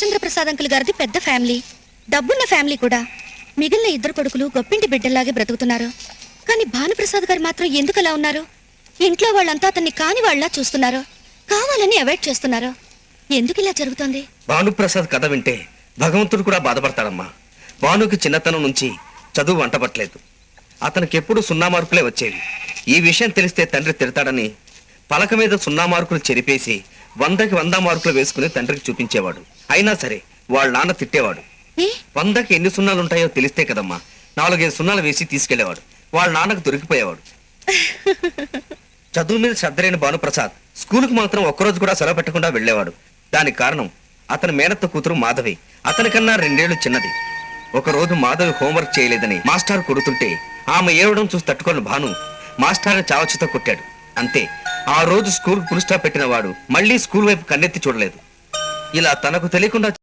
Harishchandra uncle గారిది పెద్ద family. డబ్బున్న ఫ్యామిలీ కూడా. మిగిలిన ఇద్దరు కొడుకులు గొప్పింటి బిడ్డల్లాగే బ్రతుకుతున్నారు. కానీ భానుప్రసాద్ గారు మాత్రం ఎందుకు అలా ఉన్నారు? ఇంట్లో వాళ్ళంతా అతన్ని కాని వాళ్ళ చూస్తున్నారు. కావాలని అవాయిడ్ చేస్తున్నారు. ఎందుకు ఇలా జరుగుతోంది? భానుప్రసాద్ కథ వింటే భగవంతుడు కూడా బాధపడతాడమ్మా. భానుకి చిన్నతనం నుంచి చదువు వంటపట్లేదు అతనికి ఎప్పుడు సున్నా మార్కులే వచ్చేవి. ఈ విషయం తెలిస్తే తండ్రి తిడతాడని పలక మీద సున్నా మార్కులు చెరిపేసి వందకి వంద మార్కులు వేసుకుని తండ్రికి చూపించేవాడు. అయినా సరే వాళ్ళ నాన్న తిట్టేవాడు. వందకి ఎన్ని సున్నాలు ఉంటాయో తెలిస్తే కదమ్మా. నాలుగైదు సున్నాలు వేసి తీసుకెళ్ళేవాడు. వాళ్ళ నాన్నకు దొరికిపోయేవాడు. చదువు మీద శ్రద్ధ లేని భానుప్రసాద్ స్కూల్కి మాత్రం ఒక్కరోజు కూడా సెలవు పెట్టకుండా వెళ్ళేవాడు. దానికి కారణం అతని మేనత్త కూతురు మాధవి. అతనికన్నా రెండేళ్ళు చిన్నది. ఒక రోజు మాధవి హోంవర్క్ చేయలేదని మాస్టర్ కొడుతుంటే ఆమె ఏడవడం చూసి తట్టుకొని భాను మాస్టర్ చావచ్చుతో కొట్టాడు. అంతే. ఆ రోజు స్కూల్ పురుస్టా పెట్టిన వాడు మళ్ళీ స్కూల్ వైపు కన్నెత్తి చూడలేదు. ఇలా తనకు తెలియకుండా